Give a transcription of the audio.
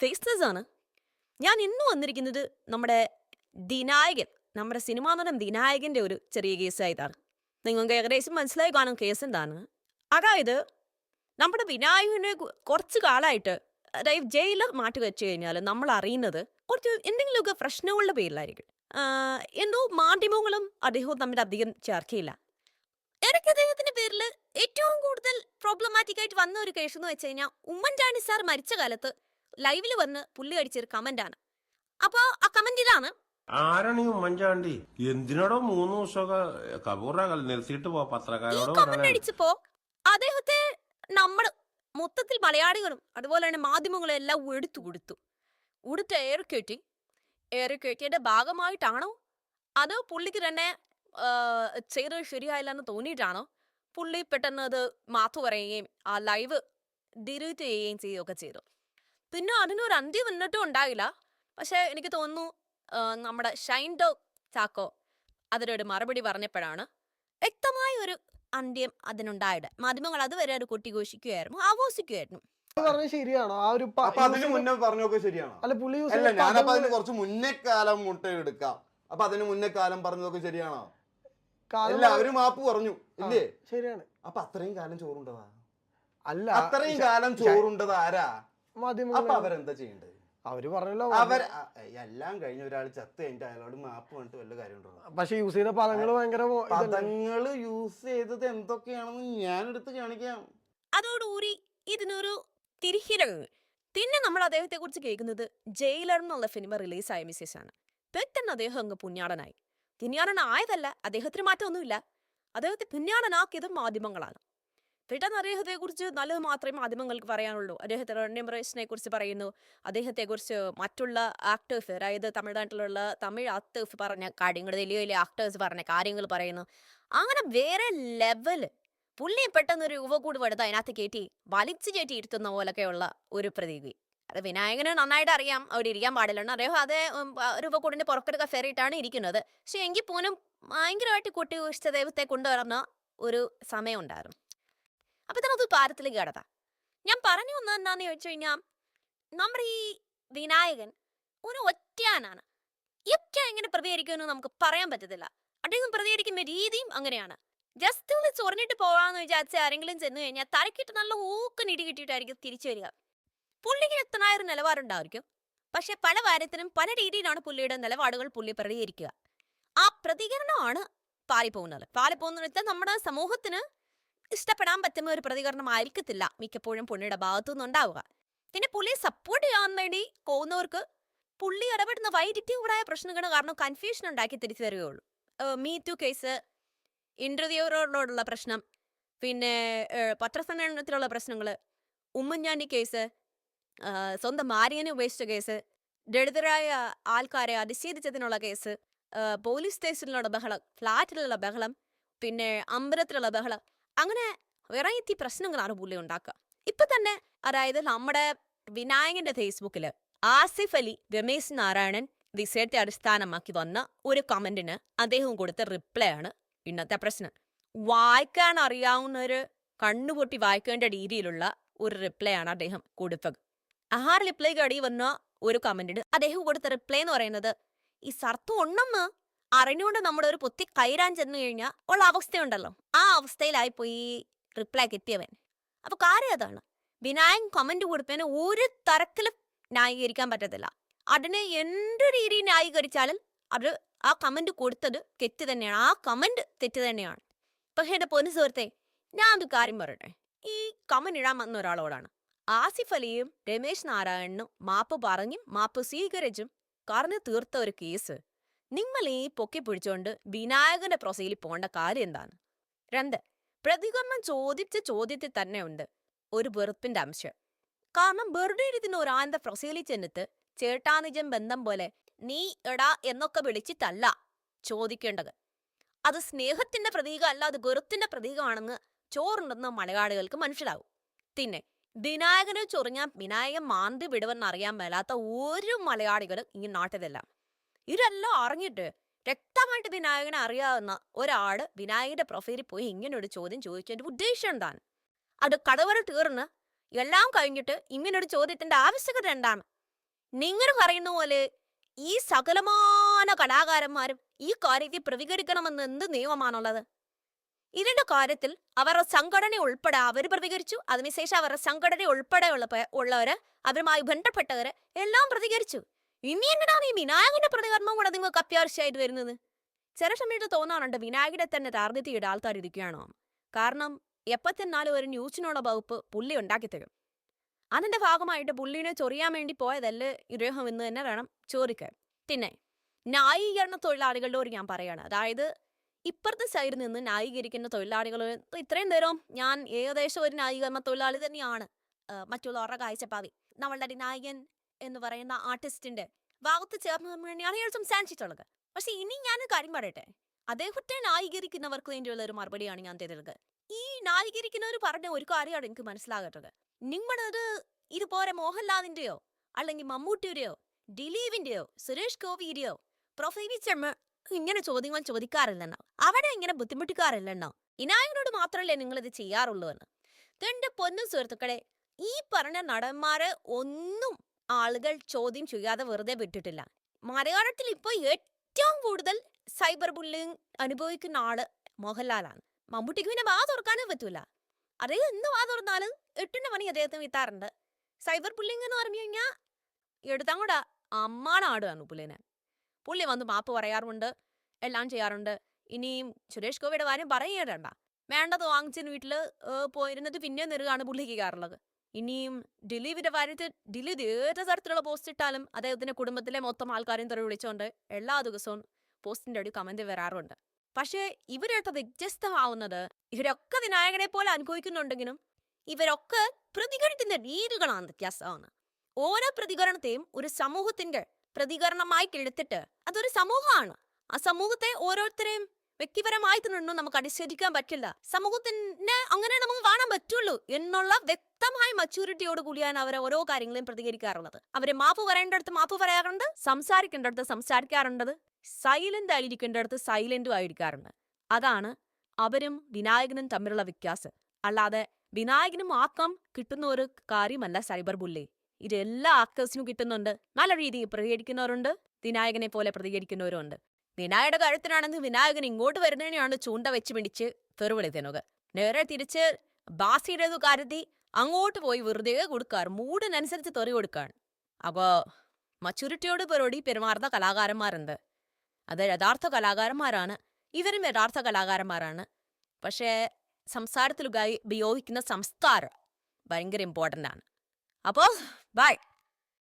Faceless ആണ്. ഞാൻ ഇന്ന് വന്നിരിക്കുന്നത് നമ്മുടെ ദിനായകൻ നമ്മുടെ സിനിമാ നടൻ ദിനായകന്റെ ഒരു ചെറിയ കേസായതാണ് നിങ്ങൾക്ക് ഏകദേശം മനസ്സിലായി കാണും കേസ് എന്താണ്. അതായത് നമ്മുടെ വിനായകനെ കുറച്ച് കാലമായിട്ട് അതായത് ജയിലിൽ മാറ്റി വെച്ച് കഴിഞ്ഞാൽ നമ്മൾ അറിയുന്നത് കുറച്ച് എന്തെങ്കിലുമൊക്കെ പ്രശ്നങ്ങളുടെ പേരിലായിരിക്കും. എന്തോ മാധ്യമങ്ങളും അദ്ദേഹവും തമ്മിൽ അധികം ചേർക്കയില്ല. എനിക്ക് അദ്ദേഹത്തിന്റെ പേരിൽ ഏറ്റവും കൂടുതൽ പ്രോബ്ലമാറ്റിക് ആയിട്ട് വന്ന ഒരു കേസ് എന്ന് വെച്ച് കഴിഞ്ഞാൽ ഉമ്മൻചാണ്ടി സാർ മരിച്ച കാലത്ത് ലൈവിൽ വന്ന് പുള്ളി അടിച്ചൊരു കമന്റ് ആണ് അപ്പോ ആ കമന്റിലാണ് ആരാണ് ഈ ഉമ്മൻചാണ്ടി? എന്തിനോടോ മൂന്ന് ദിവസമൊക്കെ നിർത്തിയിട്ട് പോ പത്രക്കാരോട് കമന്റ് അടിച്ചപ്പോ അദ്ദേഹത്തെ നമ്മൾ മൊത്തത്തിൽ മലയാളികളും അതുപോലെ തന്നെ മാധ്യമങ്ങളും എല്ലാം എടുത്തു കൊടുത്തു ഉടുത്ത എയർ കയറ്റി എയർ കയറ്റിയുടെ ഭാഗമായിട്ടാണോ? അതോ പുള്ളിക്ക് തന്നെ ചെയ്തത് ശരിയായില്ല എന്ന് തോന്നിയിട്ടാണോ? പുള്ളി പെട്ടെന്ന് അത് മാത്തു പറയുകയും ആ ലൈവ് ഡിലീറ്റ് ചെയ്യുകയും ചെയ്യുകയൊക്കെ ചെയ്തു. പിന്നെ അതിനൊരു അന്ത്യം വന്നിട്ടും ഉണ്ടായില്ല. പക്ഷേ എനിക്ക് തോന്നുന്നു നമ്മുടെ ഷൈൻ ഡോ ചാക്കോ അതിനൊരു മറുപടി പറഞ്ഞപ്പോഴാണ് വ്യക്തമായ ഒരു അന്ത്യം അതിനുണ്ടായത്. മാധ്യമങ്ങൾ അതുവരെ അത് കൊട്ടിഘോഷിക്കുകയായിരുന്നു ആഘോഷിക്കുകയായിരുന്നു. അത് പറഞ്ഞത് ശരിയാണോ? ആ ഒരു അതിന് മുന്നേ പറഞ്ഞൊക്കെ ശരിയാണോ? അല്ല പുള്ളി യൂസ് അല്ല ഞാനപ്പോ അതിന് കുറച്ച് മുന്നേ കാലം മുട്ട എടുക്കാം. അപ്പൊ അതിന് മുന്നേ കാലം പറഞ്ഞതൊക്കെ ശരിയാണോ? അല്ല അവർ മാപ്പ് പറഞ്ഞു ഇല്ലേ? ശരിയാണ്. അപ്പൊ അത്രയും കാലം ചോറുണ്ടതാ? അല്ല അത്രയും കാലം ചോറുണ്ടത് ആരാ അപ്പൊ മാധ്യമങ്ങൾ അവരെന്താ ചെയ്യണ്ടത് അവർ പറഞ്ഞല്ലോ. അവർ എല്ലാം കഴിഞ്ഞ ഒരാൾ ചത്ത് കഴിഞ്ഞിട്ട് അയാളോട് മാപ്പ് പറഞ്ഞിട്ട് വല്ല കാര്യമുണ്ടോ പക്ഷെ യൂസ് ചെയ്ത പദങ്ങൾ ഭയങ്കര പദങ്ങൾ യൂസ് ചെയ്തത് എന്തൊക്കെയാണെന്ന് ഞാൻ എടുത്ത് കാണിക്കാം. അതോടുകൂടി ഇതിനൊരു തിരിഹിരങ്ങ്. പിന്നെ നമ്മൾ അദ്ദേഹത്തെ കുറിച്ച് കേൾക്കുന്നത് ജയിലർ എന്നുള്ള സിനിമ റിലീസായ മിസ്സസ് ആണ് പെട്ടെന്ന് അദ്ദേഹം അങ്ങ് പുണ്യാടനായി പുണ്യാടനായതല്ല അദ്ദേഹത്തിന് മാറ്റമൊന്നുമില്ല. അദ്ദേഹത്തെ പുണ്യാടനാക്കിയത് മാധ്യമങ്ങളാണ്. പെട്ടെന്ന് അദ്ദേഹത്തെ കുറിച്ച് നല്ലത് മാത്രമേ മാധ്യമങ്ങൾക്ക് പറയാനുള്ളൂ. അദ്ദേഹത്തിന്റെ റെമ്യൂണറേഷനെ കുറിച്ച് പറയുന്നു. അദ്ദേഹത്തെ കുറിച്ച് മറ്റുള്ള ആക്ടേഴ്സ് അതായത് തമിഴ്നാട്ടിലുള്ള തമിഴ് ആക്ടേഴ്സ് പറഞ്ഞ കാര്യങ്ങൾ വലിയ വലിയ ആക്ടേഴ്സ് പറഞ്ഞ കാര്യങ്ങൾ പറയുന്നു. അങ്ങനെ വേറെ ലെവൽ പുള്ളിയെ പെട്ടെന്ന് ഒരു യുവകൂട് എടുത്ത് അതിനകത്ത് കയറ്റി വലിച്ചു കയറ്റി ഇരുത്തുന്ന പോലൊക്കെയുള്ള ഒരു പ്രതീതി അത് വിനായകന് നന്നായിട്ട് അറിയാം അവിടെ ഇരിക്കാൻ പാടില്ലെന്ന് അദ്ദേഹം അതേ രൂപക്കൂടിന്റെ പുറത്തൊരു കസേരയിട്ടാണ് ഇരിക്കുന്നത്. പക്ഷെ എങ്കിൽ പോലും ഭയങ്കരമായിട്ട് കുട്ടി ദൈവത്തെ കൊണ്ടുവരുന്ന ഒരു സമയം ഉണ്ടായിരുന്നു. അപ്പൊ തന്നെ അത് പാരത്തിലേക്ക് കടത്താം. ഞാൻ പറഞ്ഞു വന്നത് എന്താന്ന് ചോദിച്ചു കഴിഞ്ഞാൽ നമ്മുടെ ഈ വിനായകൻ ഒരു ഒറ്റയാനാണ്. ഒറ്റ എങ്ങനെ പ്രതികരിക്കുമെന്ന് നമുക്ക് പറയാൻ പറ്റത്തില്ല. അദ്ദേഹം പ്രതികരിക്കുന്ന രീതിയും അങ്ങനെയാണ്. ജസ്റ്റ് ഒന്ന് ചൊറിഞ്ഞിട്ട് പോവാന്ന് വിചാരിച്ച ആരെങ്കിലും ചെന്നു കഴിഞ്ഞാൽ തലക്കിട്ട് നല്ല ഊക്കൻ ഇടി കിട്ടിയിട്ടായിരിക്കും തിരിച്ചു വരിക. പുള്ളിക്ക് എത്തനായ ഒരു നിലപാടുണ്ടായിരിക്കും പക്ഷെ പല കാര്യത്തിനും പല രീതിയിലാണ് പുള്ളിയുടെ നിലപാടുകൾ പുള്ളി പ്രതികരിക്കുക. ആ പ്രതികരണമാണ് പാലിപ്പോകുന്നത് പാലിപ്പോകുന്ന വെച്ചാൽ നമ്മുടെ സമൂഹത്തിന് ഇഷ്ടപ്പെടാൻ പറ്റുന്ന ഒരു പ്രതികരണം ആയിരിക്കത്തില്ല മിക്കപ്പോഴും പുള്ളിയുടെ ഭാഗത്തു നിന്നുണ്ടാവുക പിന്നെ പുള്ളിയെ സപ്പോർട്ട് ചെയ്യാൻ വേണ്ടി പോകുന്നവർക്ക് പുള്ളി ഇടപെടുന്ന കൂടായ പ്രശ്നങ്ങൾ കാരണം കൺഫ്യൂഷൻ ഉണ്ടാക്കി തിരിച്ചു തരികയുള്ളൂ. മീ ടു കേസ് ഇന്റർവ്യൂറോടുള്ള പ്രശ്നം പിന്നെ പത്രസമ്മേളനത്തിലുള്ള പ്രശ്നങ്ങൾ ഉമ്മൻചാണ്ടി കേസ് സ്വന്തം ഭാര്യനെ ഉപേക്ഷിച്ച കേസ് ദളിതരായ ആൾക്കാരെ അതിശേദിച്ചതിനുള്ള കേസ് പോലീസ് സ്റ്റേഷനിലുള്ള ബഹളം ഫ്ലാറ്റിലുള്ള ബഹളം പിന്നെ അമ്പലത്തിലുള്ള ബഹളം അങ്ങനെ വെറൈറ്റി പ്രശ്നങ്ങളാണ് പുള്ളി ഉണ്ടാക്കുക. ഇപ്പൊ തന്നെ അതായത് നമ്മുടെ വിനായകന്റെ ഫേസ്ബുക്കിൽ ആസിഫ് അലി രമേശ് നാരായണൻ വിഷയത്തെ അടിസ്ഥാനമാക്കി വന്ന ഒരു കമന്റിന് അദ്ദേഹം കൊടുത്ത റിപ്ലൈ ആണ് ഇന്നത്തെ പ്രശ്നം. വായിക്കാൻ അറിയാവുന്ന ഒരു കണ്ണുപൊട്ടി വായിക്കേണ്ട രീതിയിലുള്ള ഒരു റിപ്ലൈ ആണ് അദ്ദേഹം കൊടുത്തത്. ആ റിപ്ലൈക്ക് അടി വന്ന ഒരു കമന്റിന് അദ്ദേഹം കൊടുത്ത റിപ്ലൈ എന്ന് പറയുന്നത് ഈ സർത്ത് ഉണ്ണെന്ന് അറിഞ്ഞുകൊണ്ട് നമ്മുടെ ഒരു പൊത്തി കൈരാൻ ചെന്ന് കഴിഞ്ഞാൽ ഉള്ള അവസ്ഥയുണ്ടല്ലോ. ആ അവസ്ഥയിലായി പോയി റിപ്ലൈ കിട്ടിയവൻ. അപ്പൊ കാര്യം അതാണ്. വിനായകൻ കമന്റ് കൊടുത്തതിന് ഒരു തരത്തിലും ന്യായീകരിക്കാൻ പറ്റത്തില്ല. അതിനെ എന്ത് രീതിയിൽ ന്യായീകരിച്ചാലും അത് ആ കമന്റ് കൊടുത്തത് തെറ്റ് തന്നെയാണ്. ആ കമന്റ് തെറ്റ് തന്നെയാണ്. പക്ഷേ എന്റെ പൊന്നു സുഹൃത്തെ ഞാൻ ഒരു കാര്യം പറയട്ടെ. ഈ കമന്റ് ഇടാൻ വന്ന ഒരാളോടാണ്. ആസിഫ് അലിയും രമേശ് നാരായണനും മാപ്പ് പറഞ്ഞും മാപ്പ് സ്വീകരിച്ചും കറഞ്ഞു തീർത്ത ഒരു കേസ് നിങ്ങൾ ഈ പൊക്കി പിടിച്ചുകൊണ്ട് വിനായകന്റെ പ്രൊസയിൽ പോകേണ്ട കാര്യം എന്താണ്? രണ്ട് പ്രതികരണം ചോദിച്ച ചോദ്യത്തിൽ തന്നെ ഉണ്ട് ഒരു വെറുപ്പിന്റെ അംശം. കാരണം വെറുതെ ഇരുന്ന് ഒരാന്റെ പ്രൊസയിലിൽ ചെന്നിട്ട് ചേട്ടാനിജം ബന്ധം പോലെ നീ എടാ എന്നൊക്കെ വിളിച്ചിട്ടല്ല ചോദിക്കേണ്ടത്. അത് സ്നേഹത്തിന്റെ പ്രതീകം അല്ല അത് വെറുത്തിന്റെ പ്രതീകമാണെന്ന് ചോറുണ്ടെന്ന് മലയാളികൾക്ക് മനസ്സിലാവും. പിന്നെ വിനായകനെ ചൊറിഞ്ഞാൽ വിനായകൻ മാന്തി വിടുവെന്ന് അറിയാൻ മേലാത്ത ഒരു മലയാളികളും ഈ നാട്ടിലില്ല. ഇതെല്ലാം അറിഞ്ഞിട്ട് വ്യക്തമായിട്ട് വിനായകനെ അറിയാവുന്ന ഒരാൾ വിനായകന്റെ പ്രൊഫൈലിൽ പോയി ഇങ്ങനെ ഒരു ചോദ്യം ചോദിച്ചതിന്റെ ഉദ്ദേശം എന്താണ്? അത് കടവറ തീർന്ന് എല്ലാം കഴിഞ്ഞിട്ട് ഇങ്ങനൊരു ചോദ്യത്തിന്റെ ആവശ്യകത എന്താണ്? നിങ്ങൾ പറയുന്ന പോലെ ഈ സകലമാന കലാകാരന്മാരും ഈ കാര്യത്തെ പ്രതികരിക്കണമെന്ന് എന്ത് നിയമമാണുള്ളത്? ഇതിന്റെ കാര്യത്തിൽ അവരുടെ സംഘടന ഉൾപ്പെടെ അവർ പ്രതികരിച്ചു അതിനുശേഷം അവരുടെ സംഘടന ഉൾപ്പെടെ ഉള്ള ഉള്ളവര് അവരുമായി ബന്ധപ്പെട്ടവര് എല്ലാം പ്രതികരിച്ചു. ഇനി എന്തിനാണ് ഈ വിനായകന്റെ പ്രതികരണം കൂടെ നിങ്ങൾക്ക് അത്യാവശ്യമായിട്ട് വരുന്നത്? ചില സമയത്ത് തോന്നാറുണ്ട് വിനായകനെ തന്നെ ടാർഗറ്റ് ചെയ്ത ആൾക്കാർ ഇരിക്കുകയാണോ കാരണം എപ്പോ ചെന്നാലും ഒരു ന്യൂസിനുള്ള വകുപ്പ് പുള്ളി ഉണ്ടാക്കി തരും അതിന്റെ ഭാഗമായിട്ട് പുള്ളിനെ ചൊറിയാൻ വേണ്ടി പോയതല്ലേ ഇദ്ദേഹം എന്ന് തന്നെ വേണം ചോദിക്കാൻ. പിന്നെ ന്യായീകരണ തൊഴിലാളികളുടെ ഞാൻ പറയാണ്. അതായത് ഇപ്പുറത്തെ സൈഡിൽ നിന്ന് ന്യായീകരിക്കുന്ന തൊഴിലാളികൾ ഇത്രയും നേരം ഞാൻ ഏകദേശം ഒരു ന്യായീകരണ തൊഴിലാളി തന്നെയാണ്. മറ്റുള്ളവരുടെ കാഴ്ചപ്പാവി നമ്മളുടെ നായകൻ എന്ന് പറയുന്ന ആർട്ടിസ്റ്റിന്റെ ഭാഗത്ത് ചേർന്ന് തന്നെയാണ് ഇയാൾ സംസാരിച്ചിട്ടുള്ളത്. പക്ഷെ ഇനി ഞാൻ കാര്യം പറയട്ടെ. അദ്ദേഹത്തെ ന്യായീകരിക്കുന്നവർക്ക് വേണ്ടിയുള്ള ഒരു മറുപടിയാണ് ഞാൻ തരുന്നത്. ഈ ന്യായീകരിക്കുന്നവർ പറഞ്ഞ ഒരു കാര്യമാണ് എനിക്ക് മനസ്സിലാകട്ടത് നിങ്ങളത് ഇതുപോലെ മോഹൻലാലിന്റെയോ അല്ലെങ്കിൽ മമ്മൂട്ടിയുടെയോ ദിലീപിന്റെയോ സുരേഷ് ഗോപിയുടെയോ പ്രൊഫൈവി ചെമ്മ ഇങ്ങനെ ചോദ്യങ്ങൾ ചോദിക്കാറില്ലെന്നോ? അവിടെ ഇങ്ങനെ ബുദ്ധിമുട്ടിക്കാറില്ലെന്നോ? ഇനായകനോട് മാത്രമല്ലേ നിങ്ങൾ ഇത് ചെയ്യാറുള്ളൂ എന്ന്? എന്റെ പൊന്നും സുഹൃത്തുക്കളെ ഈ പറഞ്ഞ നടന്മാരെ ഒന്നും ആളുകൾ ചോദ്യം ചെയ്യാതെ വെറുതെ വിട്ടിട്ടില്ല. മലയാളത്തിൽ ഇപ്പോൾ ഏറ്റവും കൂടുതൽ സൈബർ ബുള്ളിങ് അനുഭവിക്കുന്ന ആൾ മോഹൻലാലാണ്. മമ്മൂട്ടിക്ക് പിന്നെ വാ തുറക്കാനും പറ്റൂല. അദ്ദേഹം എന്ത് വാ തുറന്നാലും എട്ടിന്റെ മണി അദ്ദേഹത്തിന് വിത്താറുണ്ട് സൈബർ ബുള്ളിങ് എന്ന് പറഞ്ഞു കഴിഞ്ഞാൽ എടുത്താൽ കൂടെ അമ്മാനാടുകയാണ് പുള്ളിനെ. പുള്ളി വന്ന് മാപ്പ് പറയാറുണ്ട് എല്ലാം ചെയ്യാറുണ്ട്. ഇനിയും സുരേഷ് ഗോപിയുടെ കാര്യം പറയേണ്ട വേണ്ടത് വാങ്ങിച്ചതിന് വീട്ടിൽ പോയിരുന്നത് പിന്നെ നെറുകാണ് പുള്ളിക്ക് ചെയ്യാറുള്ളത്. ഇനിയും ദിലീപിന്റെ കാര്യത്തിൽ ദിലീപ് ഏത് തരത്തിലുള്ള പോസ്റ്റ് ഇട്ടാലും അദ്ദേഹത്തിന്റെ കുടുംബത്തിലെ മൊത്തം ആൾക്കാരെയും തെറി വിളിച്ചുകൊണ്ട് എല്ലാ ദിവസവും പോസ്റ്റിന്റെ അടി കമന്റ് വരാറുണ്ട്. പക്ഷേ ഇവരൊക്കെ വ്യത്യസ്തമാവുന്നത് ഇവരൊക്കെ വിനായകനെ പോലെ അനുഭവിക്കുന്നുണ്ടെങ്കിലും ഇവരൊക്കെ പ്രതികരിക്കുന്ന രീതികളാണ് വ്യത്യാസമാണ്. ഓരോ പ്രതികരണത്തെയും ഒരു സമൂഹത്തിന്റെ പ്രതികരണമായി എടുത്തിട്ട് അതൊരു സമൂഹമാണ്. ആ സമൂഹത്തെ ഓരോരുത്തരെയും വ്യക്തിപരമായി നിന്നും നമുക്ക് അടിച്ചേരിക്കാൻ പറ്റില്ല. സമൂഹത്തിന് അങ്ങനെ നമുക്ക് കാണാൻ പറ്റുള്ളൂ എന്നുള്ള വ്യക്തമായ മച്യൂരിറ്റിയോട് കൂടിയാണ് അവർ ഓരോ കാര്യങ്ങളും പ്രതികരിക്കാറുള്ളത്. അവരെ മാപ്പ് പറയേണ്ടടുത്ത് മാപ്പ് പറയാറുണ്ട് സംസാരിക്കേണ്ടടുത്ത് സംസാരിക്കാറുണ്ടത് സൈലന്റ് ആയിരിക്കേണ്ടടുത്ത് സൈലന്റും ആയിരിക്കാറുണ്ട്. അതാണ് അവരും വിനായകനും തമ്മിലുള്ള വ്യത്യാസം. അല്ലാതെ വിനായകനും ആക്കം കിട്ടുന്ന ഒരു കാര്യമല്ല സൈബർ ബുള്ളി. ഇത് എല്ലാ ആക്ടേഴ്സിനും കിട്ടുന്നുണ്ട്. നല്ല രീതിയിൽ പ്രതികരിക്കുന്നവരുണ്ട് വിനായകനെ പോലെ പ്രതികരിക്കുന്നവരുണ്ട് വിനായയുടെ കഴുത്തിനാണെന്ന് വിനായകൻ ഇങ്ങോട്ട് വരുന്നതിനെയാണ് ചൂണ്ട വെച്ച് പിടിച്ച് തെറിവിളിക്കുന്നത് നേരെ തിരിച്ച് ബാസിയുടേത് കരുതി അങ്ങോട്ട് പോയി വെറുതെ കൊടുക്കാറ് മൂടിനനുസരിച്ച് തെറി കൊടുക്കാണ്. അപ്പോൾ മച്ചുരിറ്റിയോട് പെരോടി പെരുമാറുന്ന കലാകാരന്മാരുണ്ട്. അത് യഥാർത്ഥ കലാകാരന്മാരാണ്. ഇവരും യഥാർത്ഥ കലാകാരന്മാരാണ്. പക്ഷേ സംസാരത്തിലുകായി ഉപയോഗിക്കുന്ന സംസ്കാരം ഭയങ്കര ഇമ്പോർട്ടന്റ് ആണ്. അപ്പോൾ ബൈ